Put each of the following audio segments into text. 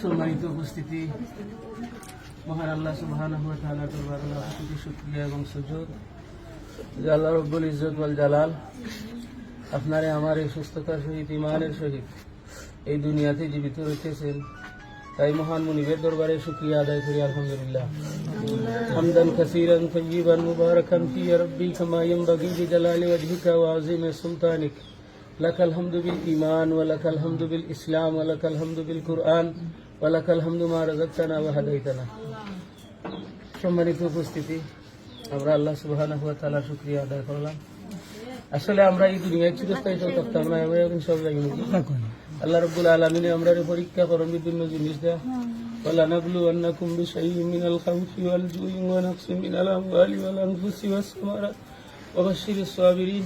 সম্মানিত উপস্থিতি আল্লাহ এবং সুযোগ রব্বুল ওয়াল জালাল আপনারে, আমার এই সুস্থতার সহিত ইমানের সহিত এই দুনিয়াতে জীবিত রেখেছেন তাই মহান মুনিবের দরবারে শুক্রিয়া আদায় করি, আলহামদুলিল্লাহ। হামদান কাসীরান তয়্যিবান মুবারাকান ফি রাব্বি কামা ইয়ানবাগি লিজালালি ওয়াজহিকা ওয়া لك الحمد بالإيمان ولك الحمد بالإسلام ولك الحمد بالقرآن ولك الحمد ما رزقتنا وهديتنا সম্মানিত উপস্থিতি আমরা আল্লাহ সুবহানাহু ওয়া তাআলার শুকরিয়া আদায় করলাম আসলে আমরা এই দুনিয়ায় চিরস্থায়ী তো থাকতাম না আমরা এখন সব লাগি নাকি আল্লাহ রব্বুল আলমিনে আমরা পরীক্ষা করেন বিভিন্ন জিনিস দেয়া ولنبلونكم بشيء من الخوف والجوع ونقص من الأموال والأنفس والثمرات وبشر الصابرين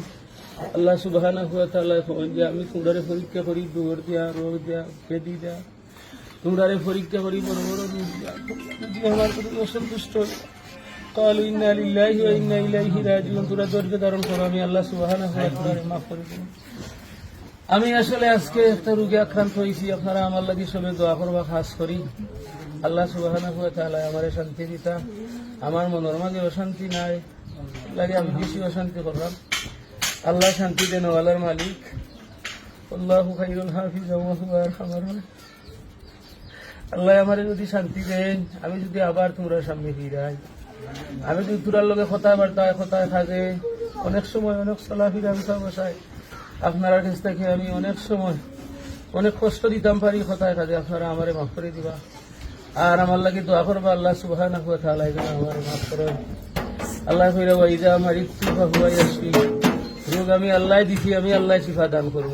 আল্লাহ সুবাহ দিয়া আমি তোমরারে পরীক্ষা করি, দৌড় দিয়া রোগ দিয়া খেদি দিয়া তোমরারে পরীক্ষা করি বড় বড় দিয়া। আমার প্রতি অসন্তুষ্ট। আমি মাফ আমি আসলে আজকে একটা রোগে আক্রান্ত হয়েছি। আপনারা আমার লাগি সবে দোয়া করবা, খাস করি। আল্লাহ সুবাহানা হুয়া তাহলে আমার শান্তি দিতা। আমার মনের মাঝে অশান্তি নাই। লাগে আমি বেশি অশান্তি করলাম। আল্লাহ শান্তি দেন ওয়ালার মালিক। আল্লাহু খাইরুল হাফিজ আল্লাহ আমারে যদি শান্তি দেন, আমি যদি আবার তোমরা সামনে ফিরাই আমি যদি তোরার লগে কথায় বার্তায় কথায় থাকে, অনেক সময় অনেক চলাফিরা বিষয় বসাই আপনারা কাছ থেকে আমি অনেক সময় অনেক কষ্ট দিতাম পারি কথায় কাজে, আপনারা আমারে মাফ করে দিবা। আর আমার লাগে দোয়া করবা, আল্লাহ যেন আমারে মাফ করে আল্লাহ কইরা ওয়াইদা আমার ইত্তু হুয়া ইয়াশফি রোগ আমি আল্লাহ দিছি, আমি আল্লাহ শিফা দান করব।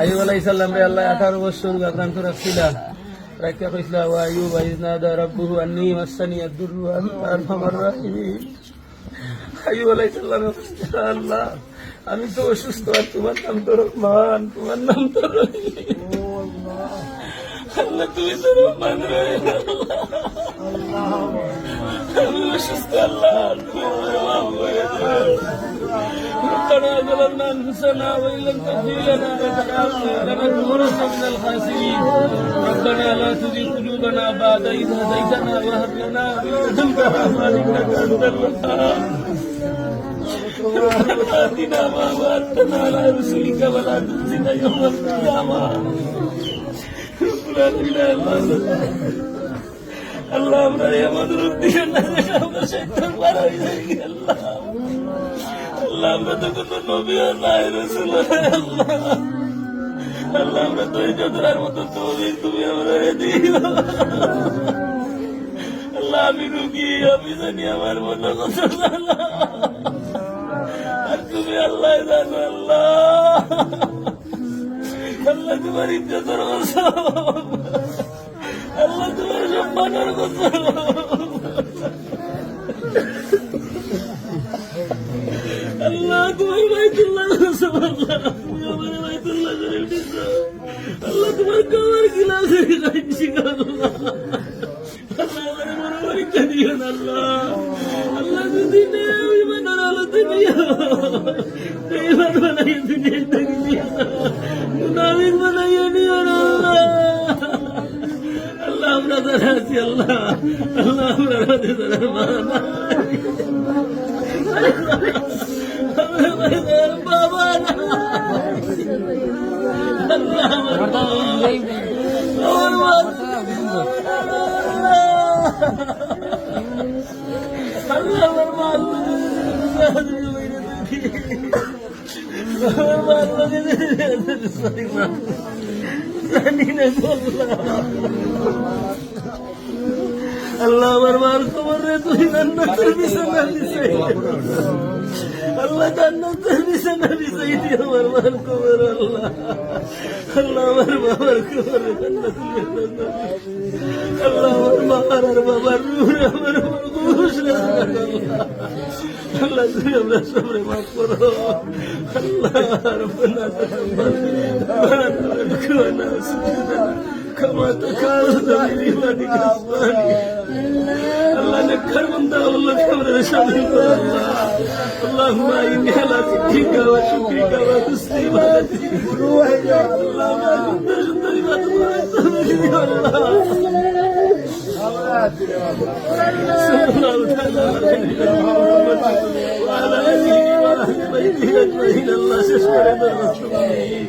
আইব আলাই সাল্লাম রে আল্লাহ, আঠারো বছর আক্রান্ত রাখছিলাম রাখিয়া কইসলা ওয়া আইয়ুব, আইজনাদা রাব্বুহু আন্নি মাসানি আদ-দুররু ওয়া আনতা আরহামার রাহিমিন। আইয়ুব আলাই সাল্লাম আল্লাহ, আমি তো অসুস্থ, আর তোমার নাম তো রহমান, তোমার নাম তো রহিম। আল্লাহ তুমি তো রহমান রহিম আমি অসুস্থ আল্লাহ তুমি আমার মাফ করে দাও ربنا ظلمنا انفسنا وان لم تغفر لنا وترحمنا لنكونن من الخاسرين ربنا لا تزغ قلوبنا بعد إذ هديتنا وهب لنا من لدنك رحمة انك انت الوهاب ربنا آتنا ما وعدتنا على رسلك ولا تخزنا يوم القيامة আল্লাহ আপনার এমন আমি রুগী আমি জানি আমার মনে কথা আর তুমি আল্লাহ জানো আল্লাহ আল্লাহ তোমার ইজ্জত তোমার বাইতুল্লাহ আল্লাহ তুমি আমার বাইতুল্লাহ শরীফ দিছো আল্লাহ তোমার কবর গিলা শরীফ খাইছি আল্লাহ আল্লাহ আমার বড় পরীক্ষা দিও না আল্লাহ আল্লাহ যদি নেই ইমানের আলোতে নিও ইমান বানাইয়া দুনিয়া থেকে নিও মুনাফিক বানাইয়া নিও না আল্লাহ আমরা যারা আছি আল্লাহ আল্লাহ আমরা যারা মানা না মা আমার মা জানি না আল্লাহ আমার মার খবর রে, তুই জান্নাতের বিছানা দিছে। আল্লাহ জান্নাতের বিছানা দিছে এটি আমার মার খবর, আল্লাহ। আল্লাহ আমার বাবার খবর রে জান্নাতের বিছানা দিছে। আল্লাহ আমার মার আর বাবার রূহ রে, আমার ঘুষ রে, আল্লাহ। আল্লাহ, তুমি আমরা সবরে মাফ করো। আল্লাহ রব্বানা kamata kara zamiri bani kastani Allah ne karbanda Allah kamra şanın Allah Allahumma inni ala zikrika ve şükrika ve husni ibadeti Allahumma kunta şundan ibadetullah etsamini Allah Sallallahu aleyhi ve sellem Allah şeşkere de Rabbim